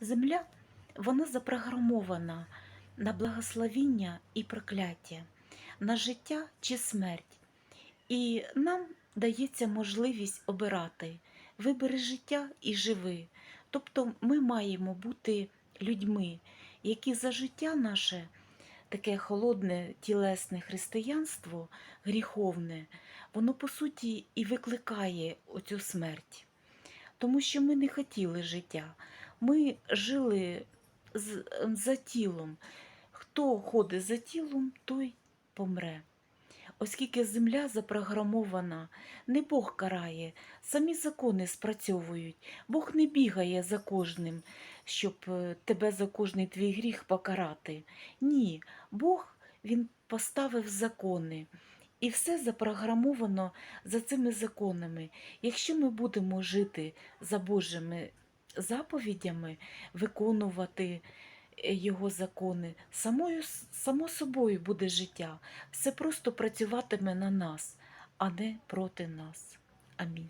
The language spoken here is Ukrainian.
Земля вона запрограмована на благословіння і прокляття, на життя чи смерть. І нам дається можливість обирати вибери життя і живи. Тобто ми маємо бути людьми, які за життя наше, таке холодне тілесне християнство, гріховне, воно по суті і викликає оцю смерть. Тому що ми не хотіли життя. Ми жили з- за тілом. Хто ходить за тілом, той помре. Оскільки земля запрограмована, не Бог карає, самі закони спрацьовують. Бог не бігає за кожним, щоб е, тебе за кожний твій гріх покарати. Ні, Бог він поставив закони. І все запрограмовано за цими законами. Якщо ми будемо жити за Божими заповідями, виконувати е, його закони, самою, само собою буде життя. Все просто працюватиме на нас, а не проти нас. Амінь.